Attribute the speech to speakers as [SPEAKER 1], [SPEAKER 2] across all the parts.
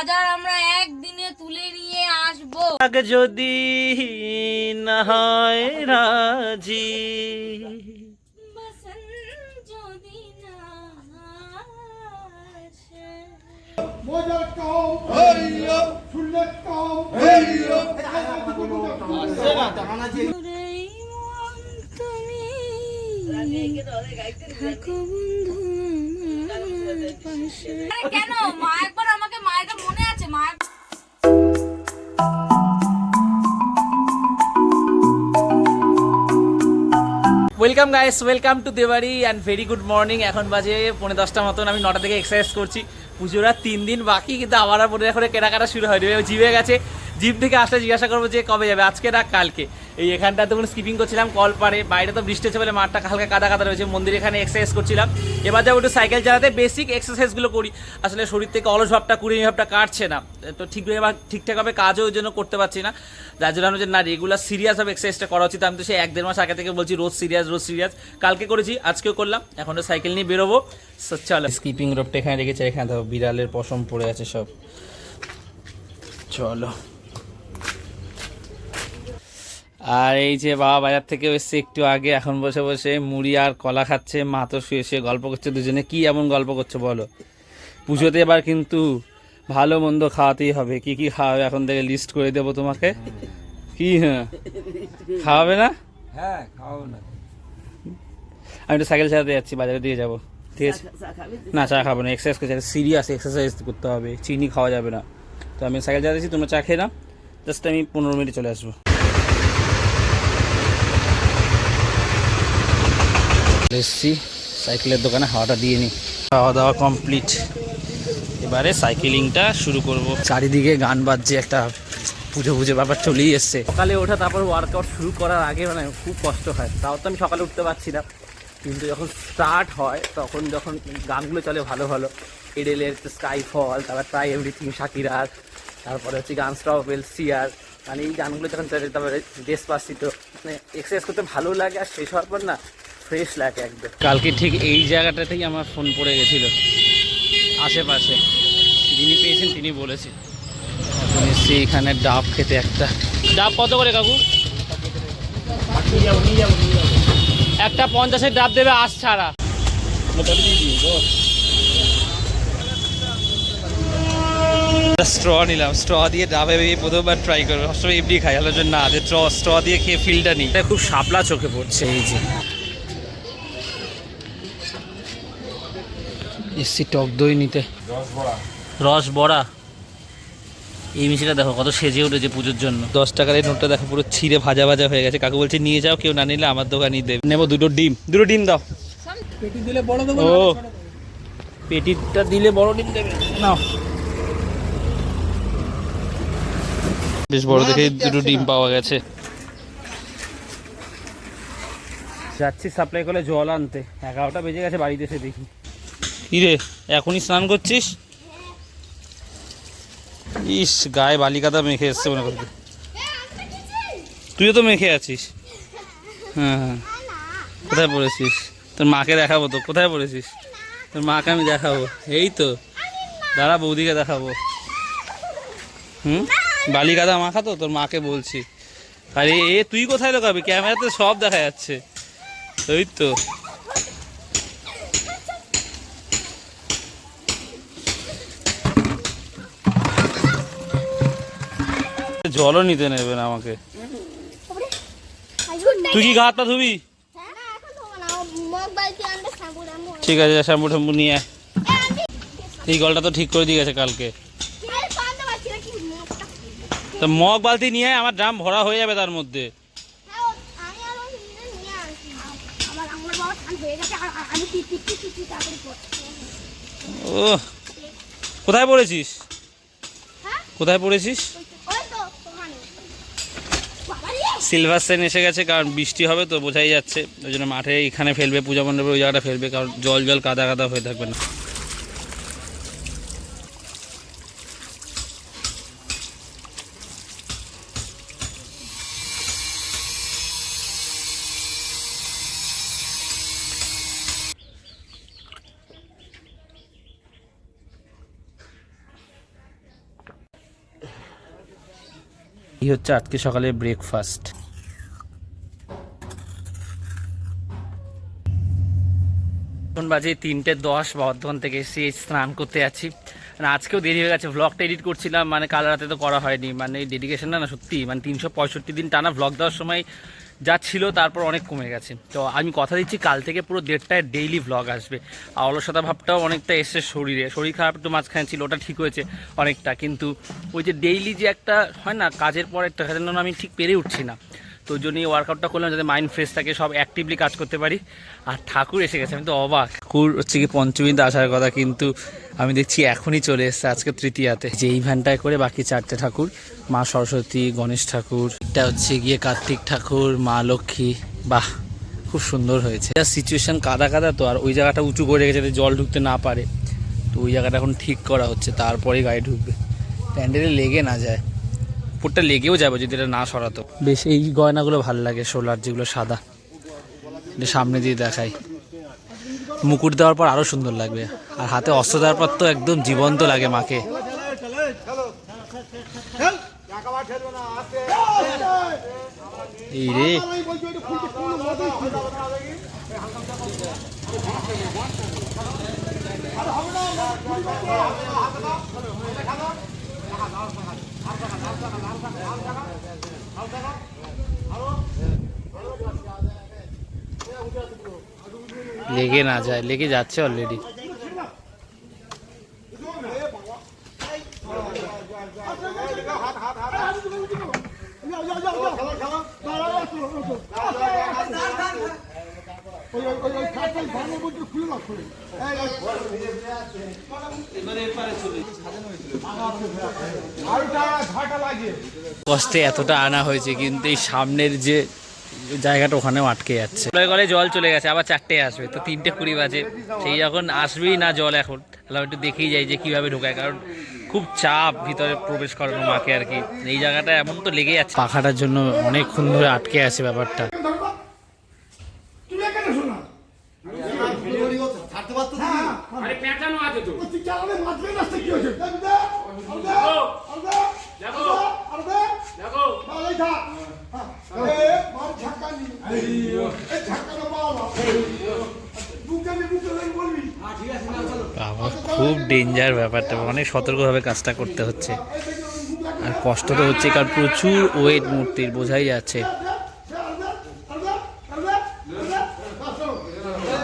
[SPEAKER 1] বাজার আমরা একদিনে তুলে নিয়ে আসব।
[SPEAKER 2] আগে যদি না হয় রাজি
[SPEAKER 1] থাকো বন্ধু কেন? মা একবার মায়েরটা মনে আছে মা
[SPEAKER 2] ওয়েলকাম গাইস, ওয়েলকাম টু দেবারি অ্যান্ড ভেরি গুড মর্নিং এখন বাজে পৌনে দশটা মতন, আমি নটা থেকে এক্সারসাইজ করছি। পুজোর আর তিন দিন বাকি, কিন্তু আবার পনেরো করে কেনাকাটা শুরু হয়নি। জিমে গেছে, জিম থেকে আসলে জিজ্ঞাসা করব যে কবে যাবে, আজকে না কালকে? এই এখানটা তখন স্কিপিং করছিলাম, কল পারে, বাইরে তো বৃষ্টি হচ্ছে বলে মাঠটা হালকা কাদা কাদা রয়েছে, মন্দির এখানে এক্সারসাইজ করছিলাম। এবার যাব একটু সাইকেল চালাতে বেসিক এক্সারসাইজগুলো করি। আসলে শরীর থেকে অলস ভাবটা কুড়ি ভাবটা কাটছে না। তো ঠিকভাবে ঠিকঠাকভাবে কাজও ওই জন্য করতে পারছি না। যার জন্য আমি যে, না রেগুলার সিরিয়াসভাবে এক্সারসাইজটা করা উচিত, আমি তো সেই এক দেড় মাস আগে থেকে বলছি, রোজ সিরিয়াস রোজ সিরিয়াস কালকে করেছি, আজকেও করলাম, এখন তো সাইকেল নিয়ে বেরোবো। চলো। স্কিপিং রোপটা এখানে রেখেছে এখানে দেখো বিড়ালের পশম পড়ে আছে সব। চলো। আর এই যে বাবা বাজার থেকে এসছে একটু আগে এখন বসে বসে মুড়ি আর কলা খাচ্ছে মা তো শুয়ে শুয়ে গল্প করছে দুজনে। কি এমন গল্প করছে বলো? পুজোতে এবার কিন্তু ভালো মন্দ খাওয়াতেই হবে। কি কি খাওয়াবে এখন থেকে লিস্ট করে দেবো তোমাকে। কি হ্যাঁ? খাওয়াবে না?
[SPEAKER 3] হ্যাঁ খাও না।
[SPEAKER 2] আমি একটু সাইকেল চালাতে যাচ্ছি বাজারে দিয়ে যাব। ঠিক আছে? না চা খাব না এক্সারসাইজ করতে সিরিয়াস এক্সারসাইজ করতে হবে। চিনি খাওয়া যাবে না। তো আমি সাইকেল চালাতেছি তোমরা চা খেয়ে নাও। জাস্ট আমি পনেরো মিনিটে চলে আসব। এসছি। সাইকেলের দোকানে হাওয়াটা দিয়ে নিই খাওয়া দাওয়া কমপ্লিট এবারে সাইকেলিংটা শুরু করব। চারিদিকে গান বাজছে একটা পুজো পুজো ব্যাপার চলেই এসছে। সকালে ওঠা তারপর ওয়ার্কআউট শুরু করার আগে মানে খুব কষ্ট হয়। তাও তো আমি সকালে উঠতে পারছি না। কিন্তু যখন স্টার্ট হয় তখন যখন গানগুলো চলে ভালো ভালো এডেলের স্কাই ফল তারপর ট্রাই এভরিথিং শাকিরার তারপরে হচ্ছে গান স্টপেল সিয়ার মানে এই গানগুলো যখন চলে তারপরে দেশ পাচ্ছিত মানে এক্সারসাইজ করতে ভালো লাগে আর শেষ হওয়ার পর না ফ্রেশ লাগে একদম। কালকে ঠিক এই জায়গাটাতেই আমার ফোন পড়ে গেছিল। আশেপাশে। যিনি পেয়েছেন তিনি বলেছেন। এখন এসছি এখানে ডাব খেতে একটা। ডাব কত করে কাকু? একটা পঞ্চাশের ডাব দেবে আশ ছাড়া। স্ট্র নিলাম। স্ট্র দিয়ে ডাবে প্রথমবার ট্রাই করব। সবসময় এমনি খাই। আলো না যে স্ট্র স্ট্র দিয়ে খেয়ে ফিলটা নিই। খুব শাপলা চোখে পড়ছে এই যে। এসছি টক দই নিতে। রস বড়া। এই মিষ্টিটা দেখো কত সেজে উঠেছে পুজোর জন্য। দশ টাকার এই নোটটা দেখো পুরো ছিঁড়ে ভাজা ভাজা হয়ে গেছে। কাকু বলছে নিয়ে যাও কেউ না নিলে আমার দোকানই দেবে। নেব দুটো ডিম। দুটো ডিম দাও।
[SPEAKER 3] পেটি দিলে বড় দেবো
[SPEAKER 2] ও। পেটিটা দিলে বড় ডিম দেবে। নাও। বেশ বড় দেখে দুটো ডিম পাওয়া গেছে। যাচ্ছি সাপ্লাই করে জল আনতে। এগারোটা বেজে গেছে বাড়িতে এসে দেখি। কি রে এখনই স্নান করছিস? ইস, গায়ে বালিকাদা মেখে এসছে মনে করতে তুইও তো মেখে আছিস? হ্যাঁ হ্যাঁ। কোথায় পড়েছিস? তোর মাকে দেখাবো তো, কোথায় পড়েছিস? তোর মাকে আমি দেখাবো। এই তো। দাঁড়া, বৌদিকে দেখাবো। হুম? বালিকাদা মাখা তো, তোর মাকে বলছি। আরে, এ, তুই কোথায় লোকাবি? ক্যামেরাতে সব দেখা যাচ্ছে। ওই তো। জলও নিতে নেবে না আমাকে। তুই কি ঘাটটা ধুবি? ঠিক আছে শ্যাম্পু ট্যাম্পু নিয়ে। এই গলটা তো ঠিক করে দিয়ে গেছে কালকে। তো মগ বালতি নিয়ে আমার ড্রাম ভরা হয়ে যাবে তার মধ্যে। ও কোথায় পড়েছিস? কোথায় পড়েছিস? সিলভার সেন এসে গেছে, কারণ বৃষ্টি হবে তো বোঝাই যাচ্ছে। ওই জন্য মাঠে এখানে ফেলবে, পূজা মণ্ডপে ওই জায়গাটা ফেলবে, কারণ জল জল কাদা কাদা হয়ে থাকবে না। হচ্ছে আজকে সকালে ব্রেকফাস্ট বাজে তিনটে দশ বর্ধমান থেকে এসে স্নান করতে যাচ্ছি। মানে আজকেও দেরি হয়ে গেছে ভ্লগটা এডিট করছিলাম মানে কাল রাতে তো করা হয়নি। মানে ডেডিকেশনটা না সত্যি মানে তিনশো পঁয়ষট্টি দিন টানা ভ্লগ দেওয়ার সময় যা ছিল তারপর অনেক কমে গেছে। তো আমি কথা দিচ্ছি, কাল থেকে পুরো দেড়টায় ডেইলি ভ্লগ আসবে। আর অলসতা ভাবটাও অনেকটা এসছে শরীরে। শরীর খারাপ একটু মাঝখানে ছিল, ওটা ঠিক হয়েছে অনেকটা। কিন্তু ওই যে ডেইলি যে একটা হয় না, কাজের পর একটা কাজের জন্য আমি ঠিক পেরে উঠছি না। তো জন্যই ওয়ার্কআউটটা করলাম যাতে মাইন্ড ফ্রেশ থাকে, সব অ্যাক্টিভলি কাজ করতে পারি। আর ঠাকুর এসে গেছে, আমি তো অবাক। ঠাকুর হচ্ছে কি পঞ্চমীতে আসার কথা, কিন্তু আমি দেখছি এখনই চলে এসছে আজকে তৃতীয়াতে। যে এই ভ্যানটায় করে বাকি চারটে ঠাকুর, মা সরস্বতী, গণেশ ঠাকুর, এটা হচ্ছে গিয়ে কার্তিক ঠাকুর, মা লক্ষ্মী। বাহ, খুব সুন্দর হয়েছে। এটা সিচুয়েশন কাদা কাদা তো, আর ওই জায়গাটা উঁচু করে রেখেছে যাতে জল ঢুকতে না পারে। তো ওই জায়গাটা এখন ঠিক করা হচ্ছে তারপরে গাড়ি ঢুকবে। প্যান্ডেলে লেগে না যায়। উপরটা লেগেও যাবে যদি এটা না সরাতো। বেশ, এই গয়নাগুলো ভালো লাগে, সোলার যেগুলো সাদা। সামনে দিয়ে দেখাই। মুকুট দেওয়ার পর আরও সুন্দর লাগবে। আর হাতে অস্ত্র দেওয়ার পর তো একদম জীবন্ত লাগে মাকে। এই রে। লেগে না যায় লেগে যাচ্ছে অলরেডি
[SPEAKER 4] যাও, যাও, যাও, যাও। দাঁড়াও, আসো, আসো। ওই, ওই, ওই, ওই খাটটাই ভাঙার মধ্যে খুলে দাও, খুলে। এই, এই। আরেকটা ঝাঁটা লাগিয়ে
[SPEAKER 2] কষ্টে এতটা আনা হয়েছে কিন্তু এই সামনের যে জায়গাটা ওখানেও আটকে যাচ্ছে। গলে জল চলে গেছে আবার চারটে আসবে তো তিনটে কুড়ি বাজে। সেই যখন আসবেই না জল এখন তাহলে একটু দেখেই যাই যে কীভাবে ঢোকায় কারণ খুব চাপ ভিতরে প্রবেশ করানো মাকে আর কি। এই জায়গাটা এমন তো লেগে যাচ্ছে পাখাটার জন্য অনেকক্ষণ ধরে আটকে আছে ব্যাপারটা
[SPEAKER 4] ধরবা তুমি এখানে শোনা
[SPEAKER 5] পারতো
[SPEAKER 4] হ্যাঁ
[SPEAKER 3] আরে পেঁচানো আছে তো।
[SPEAKER 4] তুই চালালে মাঝখানে রাস্তা কি হয়েছে? দেখ, দেখ, আরে দেখ, আরে দেখ,
[SPEAKER 3] দেখো।
[SPEAKER 4] আরে দেখো। বাল থাক। হ্যাঁ, এ, মার ঝাঁকা নি। এই ঝাঁকাটা পাও না। বুকে নি, বুকে নি বলবি।
[SPEAKER 2] বাবা খুব ডেঞ্জার ব্যাপারটা। অনেক সতর্কভাবে কাজটা করতে হচ্ছে। আর কষ্ট তো হচ্ছে কারণ প্রচুর ওয়েট মূর্তির বোঝাই যাচ্ছে
[SPEAKER 4] আরে দেখ, আরে দেখ, আরে দেখ, আরে দেখ, আরে দেখ। বাস চলো।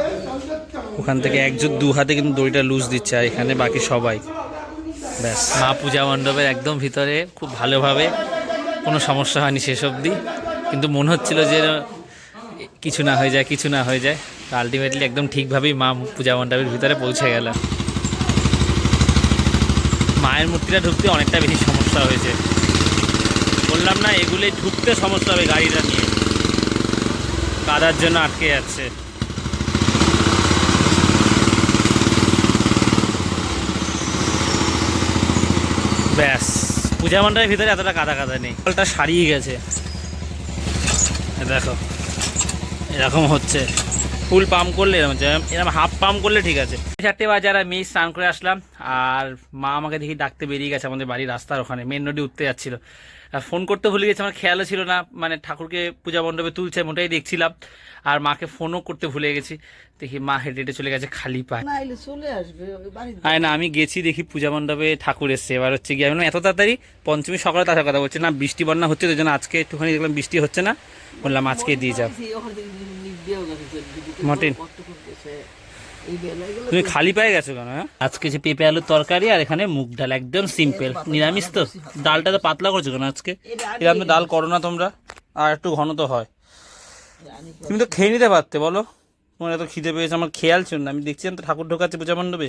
[SPEAKER 4] এই, চল, চল, চল।
[SPEAKER 2] ওখান থেকে একজন দু হাতে কিন্তু দড়িটা লুজ দিচ্ছে আর এখানে বাকি সবাই। ব্যাস। মা পূজা মণ্ডপের একদম ভিতরে খুব ভালোভাবে কোনো সমস্যা হয়নি শেষ অবধি। কিন্তু মনে হচ্ছিল যে কিছু না হয়ে যায়, কিছু না হয়ে যায়। তো আলটিমেটলি একদম ঠিকভাবেই মা পূজা মণ্ডপের ভিতরে পৌঁছে গেল। মায়ের মূর্তিটা ঢুকতে অনেকটা বেশি সমস্যা হয়েছে। বললাম না, এগুলোই ঢুকতে সমস্যা হবে গাড়িটা নিয়ে। কাদার জন্য আটকে যাচ্ছে। ব্যাস। পূজা মণ্ডপের ভিতরে এতটা কাদা কাদা নেই। জলটা সারিয়ে গেছে। দেখো, এরকম হচ্ছে। ফুল পাম্প করলে এরকম এরকম হাফ পাম্প করলে ঠিক আছে। চারটে বাজে আর আমি স্নান করে আসলাম। আর মা আমাকে দেখি ডাকতে বেরিয়ে গেছে আমাদের বাড়ির রাস্তার ওখানে মেন রোডে উঠতে যাচ্ছিল। ফোন করতে ভুলে গেছে, আমার খেয়ালও ছিল না। মানে ঠাকুরকে পূজা মণ্ডপে তুলছে, মোটাই দেখছিলাম। আর মাকে ফোনও করতে ভুলে গেছি। দেখি মা হেঁটে হেঁটে চলে গেছে খালি পায়ে।
[SPEAKER 6] চলে আসবে
[SPEAKER 2] আয় না আমি গেছি দেখি পূজা মণ্ডপে ঠাকুর এসছে। এবার হচ্ছে গিয়ে আমি এত তাড়াতাড়ি? পঞ্চমী সকালে তার কথা বলছে। না বৃষ্টি বন্যা হচ্ছে তো জন্য আজকে একটুখানি দেখলাম বৃষ্টি হচ্ছে না। বললাম আজকে দিয়ে যাও
[SPEAKER 6] গেলে
[SPEAKER 2] তুমি খালি পায়ে গেছো কেন হ্যাঁ? আজকে যে পেঁপে আলুর তরকারি আর এখানে মুগ ডাল একদম সিম্পল নিরামিষ তো। ডালটা তো পাতলা করছ কেন আজকে? এরকম তো ডাল করো না তোমরা। আর একটু ঘন তো হয়। তুমি তো খেয়ে নিতে পারতে, বলো। তোমার এত খিদে পেয়েছে, আমার খেয়াল ছিল না। আমি দেখছিলাম তো ঠাকুর ঢোকাচ্ছে পূজা মণ্ডপে।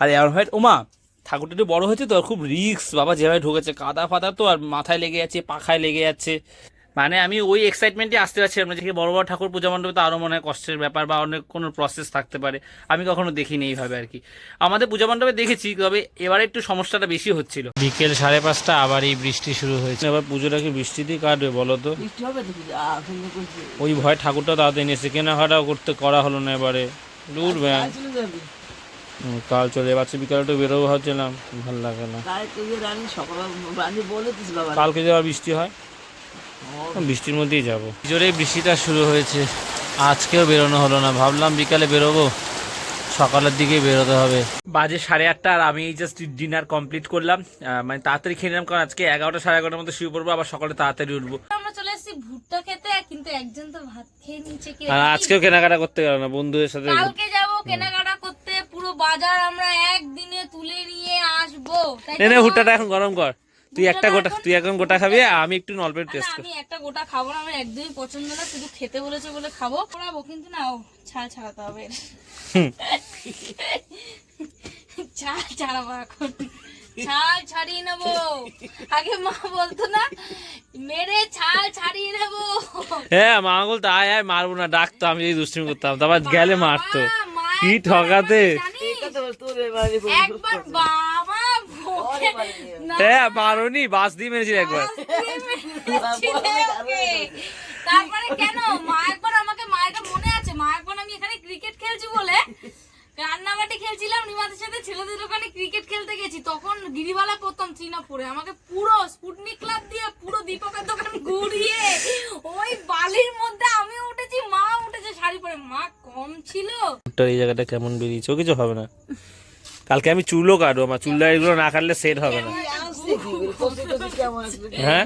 [SPEAKER 2] আর এমন হয় ওমা, ঠাকুরটা একটু বড় হয়েছে তো, খুব রিক্স বাবা যেভাবে ঢোকেছে কাদা ফাদা তো, আর মাথায় লেগে যাচ্ছে, পাখায় লেগে যাচ্ছে। মানে আমি ওই এক্সাইটমেন্টে আসতে পারছিলাম না যে বড় বড় ঠাকুর পূজা মণ্ডপে তো আরও মনে হয় কষ্টের ব্যাপার বা অনেক কোনো প্রসেস থাকতে পারে। আমি কখনো দেখিনি এইভাবে আর কি। আমাদের পূজা মণ্ডপে দেখেছি তবে এবারে একটু সমস্যাটা বেশি হচ্ছিল। বিকেল সাড়ে পাঁচটা আবার এই বৃষ্টি শুরু হয়েছে। এবার পুজোটা কি বৃষ্টিতেই কাটবে বলো তো? ওই ভয় ঠাকুরটা তাড়াতাড়ি নিয়েছে কেনাকাটাও করতে করা হলো না এবারে। দূর ব্যাং কাল চলে যাচ্ছে বিকালে একটু বেরোবো ভাবছিলাম। ভালো লাগে না।
[SPEAKER 6] তাই তুই যে
[SPEAKER 2] কালকে যাওয়ার বৃষ্টি হয়। বৃষ্টির মধ্যেই যাব। জোরে বৃষ্টিটা শুরু হয়েছে। আজকেও বেরোনো হলো না। ভাবলাম বিকালে বেরোবো। সকালের দিকে বেরোতে হবে। বাজে সাড়ে আটটা আর আমি জাস্ট ডিনার কমপ্লিট করলাম। মানে তাড়াতাড়ি খেয়ে নিলাম কারণ আজকে এগারোটা সাড়ে এগারোটার মধ্যে শুয়ে পড়ব আবার সকালে তাড়াতাড়ি উঠবো।
[SPEAKER 1] আমরা চলে এসেছি ভুট্টা খেতে কিন্তু একজন তো ভাত খেয়ে নিচে
[SPEAKER 2] আর আজকেও কেনাকাটা করতে গেল না বন্ধুদের সাথে।
[SPEAKER 1] কালকে যাব কেনাকাটা করতে পুরো বাজার আমরা একদিনে তুলে নিয়ে আসব। তাই
[SPEAKER 2] নে নে
[SPEAKER 1] না?
[SPEAKER 2] ভুট্টাটা এখন গরম কর। তুই একটা গোটা তুই এখন গোটা খাবি আর আমি একটু অল্প
[SPEAKER 1] না,
[SPEAKER 2] টেস্ট
[SPEAKER 1] আমি একটা গোটা খাব না আমার একদমই পছন্দ না শুধু খেতে বলেছে বলে খাব। পড়াবো কিন্তু না ও ছাল ছাড়াতে হবে। ছাল ছাড়াবো এখন। ছাল ছাড়িয়ে নেব। আগে মা বলতো না মেরে ছাল ছাড়িয়ে নেব।
[SPEAKER 2] হ্যাঁ মা বলতো আয় আয় মারবো না ডাকতো আমি যদি দুষ্টুমি করতাম তারপর গেলে মারতো। কি ঠকাতে?
[SPEAKER 1] একবার
[SPEAKER 2] হ্যাঁ মারোনি বাস দিয়ে মেরেছিল একবার।
[SPEAKER 1] তারপরে কেন? মা একবার আমাকে মায়ের মনে আছে মা একবার আমি এখানে ক্রিকেট খেলছি বলে রান্নাবাটি খেলছিলাম নিমাদের সাথে ছেলেদের দোকানে ক্রিকেট খেলতে গেছি। তখন গিরিবালা পড়তাম শ্রীনাথপুরে আমাকে পুরো স্পুটনিক ক্লাব দিয়ে পুরো দীপকের দোকান ঘুরিয়ে ওই বালির মধ্যে আমি উঠেছি মা উঠেছে শাড়ি পরে। মা কম ছিল।
[SPEAKER 2] এই জায়গাটা কেমন বেরিয়েছে? ও কিছু হবে না। কালকে আমি চুলও কাটবো আমার চুল এগুলো না কাটলে সেট হবে না। হ্যাঁ?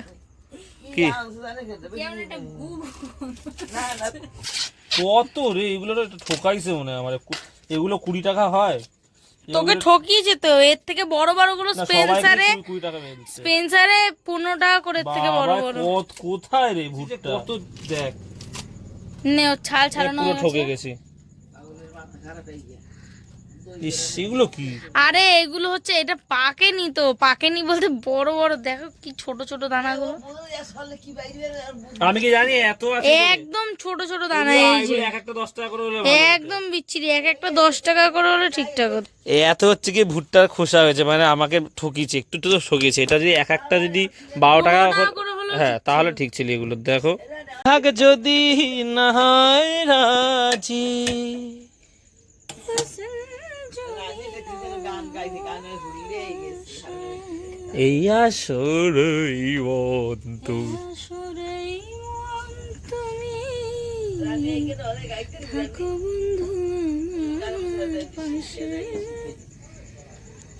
[SPEAKER 2] কি? কত রে এগুলো তো একটু ঠকাইছে মনে হয় আমার। এগুলো কুড়ি টাকা হয়।
[SPEAKER 1] তোকে ঠকিয়েছে তো এর থেকে বড়
[SPEAKER 2] বড়গুলো
[SPEAKER 1] স্পেন্সারে। স্পেন্সারে পনেরো টাকা করে এর থেকে বড় বড়।
[SPEAKER 2] কোথায় রে ভুট্টা? কত দেখ।
[SPEAKER 1] নে ওর ছাল ছাড়ানো
[SPEAKER 2] ঠকে
[SPEAKER 1] গেছে।
[SPEAKER 2] এগুলো কি?
[SPEAKER 1] আরে এগুলো হচ্ছে এটা পাকেনি তো পাকেনি বলতে বড় বড় দেখো কি ছোট ছোট দানাগুলো।
[SPEAKER 2] আমি কি জানি এত আছে
[SPEAKER 1] একদম ছোট ছোট দানা এই যে।
[SPEAKER 2] এক একটা দশ টাকা করে হলে
[SPEAKER 1] একদম বিচ্ছিরি এক একটা দশ টাকা করে হলে ঠিকঠাক
[SPEAKER 2] এত হচ্ছে কি ভুট্টার খোসা হয়েছে মানে আমাকে ঠকিয়েছে একটু একটু তো ঠকিয়েছে। এটা যদি এক একটা যদি বারো টাকা করে-
[SPEAKER 1] করে হলেও
[SPEAKER 2] হ্যাঁ তাহলে ঠিক ছিল এগুলো দেখো। থাক যদি না হয় রাজি
[SPEAKER 6] গান গাইতে গানে ভুলে গেছে
[SPEAKER 2] এই আসরই বন্ধু।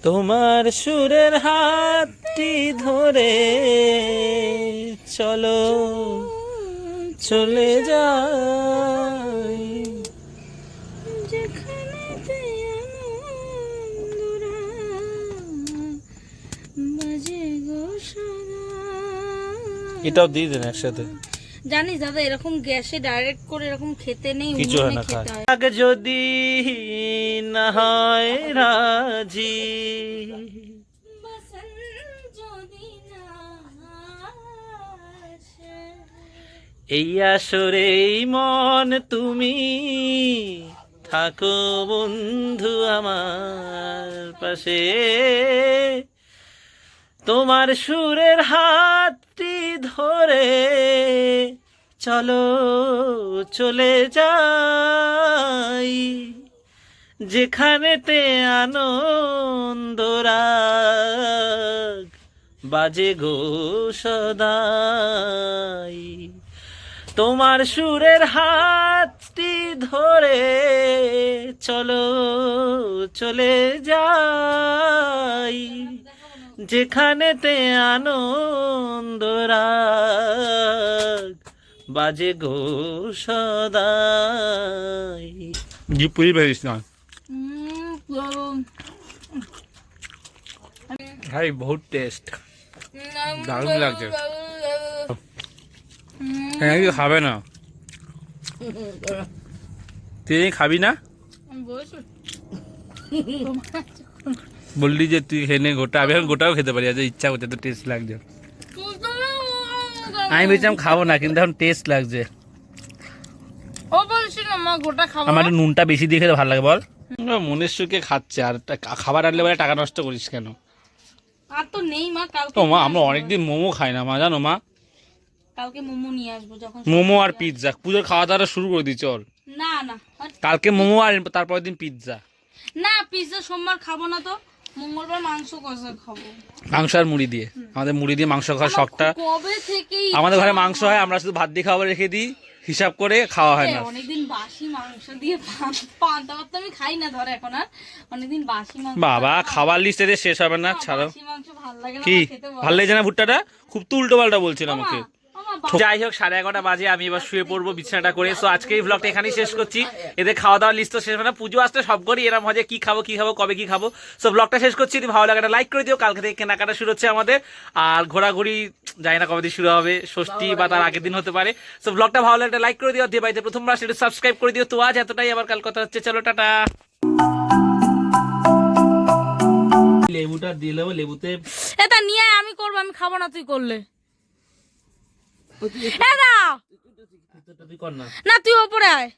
[SPEAKER 2] তোমার সুরের হাতটি ধরে চলো চলে যাই এটাও দিয়ে দেন একসাথে।
[SPEAKER 1] জানিস দাদা এরকম গ্যাসে ডাইরেক্ট করে এরকম খেতে নেই
[SPEAKER 2] কিছু হয় না খায়। আগে যদি না হয় রাজি। এই আসরে মন তুমি থাকো বন্ধু আমার পাশে। তোমার সুরের হাতটি ধরে চলো চলে যাই। যেখানেতে আনন্দ রাগ বাজে গো সদাই। তোমার সুরের হাতটি ধরে চলো চলে যাই। যেখানেতে আনন্দ রাগ বাজে গো সদাই। জিপুরি বেরিস না। ভাই বহুত টেস্ট দারুণ লাগছে। হ্যাঁ কি খাবে না। তুই খাবি না?
[SPEAKER 1] বলছি
[SPEAKER 2] বললি যে তুই খেনে গোটা আমি এখন গোটাও খেতে পারি আজ ইচ্ছা করছে তো টেস্ট লাগছে। আমি বলছিলাম খাব না কিন্তু এখন টেস্ট লাগছে।
[SPEAKER 1] ও বলছি না মা গোটা খাব
[SPEAKER 2] আমার নুনটা বেশি দিয়ে খেতে ভালো লাগে বল। মনের সুখে খাচ্ছে আর খাবার আনলে বলে টাকা নষ্ট করিস কেন?
[SPEAKER 1] আর তো নেই মা কালকে
[SPEAKER 2] তো মা আমরা। অনেকদিন মোমো খাই না মা জানো মা?
[SPEAKER 1] কালকে মোমো নিয়ে আসব যখন
[SPEAKER 2] মোমো আর পিৎজা পুজোর খাওয়া দাওয়া শুরু করে দিই চল।
[SPEAKER 1] না না
[SPEAKER 2] কালকে মোমো আর তারপরের দিন পিৎজা
[SPEAKER 1] না পিসে সোমবার খাব না তো। মঙ্গলবার মাংস কষা খাব।
[SPEAKER 2] মাংস আর মুড়ি দিয়ে। আমাদের মুড়ি দিয়ে মাংস খাওয়ার শখটা।
[SPEAKER 1] কবে
[SPEAKER 2] আমাদের ঘরে মাংস হয় আমরা শুধু ভাত দিয়ে খাবার রেখে দিই হিসাব করে খাওয়া হয় না।
[SPEAKER 1] অনেকদিন বাসি মাংস দিয়ে পান্তা ভাত তো আমি খাই না ধর এখন আর। অনেকদিন বাসি মাংস
[SPEAKER 2] বাবা খাবার লিস্টে শেষ হবে না ছাড়ো।
[SPEAKER 1] মাংস ভালো লাগে না খেতে
[SPEAKER 2] ভালো লাগছে না ভুট্টাটা? খুব তো উল্টো পাল্টা বলছিল আমাকে। যাই হোক সাড়ে এগারোটা বাজে আমি এবার শুয়ে পড়ব বিছানাটা করে। সো আজকে এই ব্লগটা এখানেই শেষ করছি। এদের খাওয়া দাওয়ার লিস্ট তো শেষ হবে না। পুজো আসতে সব করি এরম হয় যে কি খাব কি খাব কবে কি খাব। সো ব্লগটা শেষ করছি। যদি ভালো লাগে লাইক করে দিও। কালকে থেকে কেনাকাটা শুরু হচ্ছে আমাদের। আর ঘোরাঘুরি জানি না কবে শুরু হবে। ষষ্ঠী বা তার আগের দিন হতে পারে। সো ব্লগটা ভালো লাগলে লাইক করে দিও। দিয়ে বাড়িতে প্রথমবার সেটা সাবস্ক্রাইব করে দিও। তো আজ এতটাই। আবার কাল কথা হচ্ছে। চলো টাটা। লেবুটা দিয়ে দেবো। লেবুতে
[SPEAKER 1] এটা নিয়ে আয়, আমি করব। আমি খাব না তুই করলে। না তুই ওপরে আয়।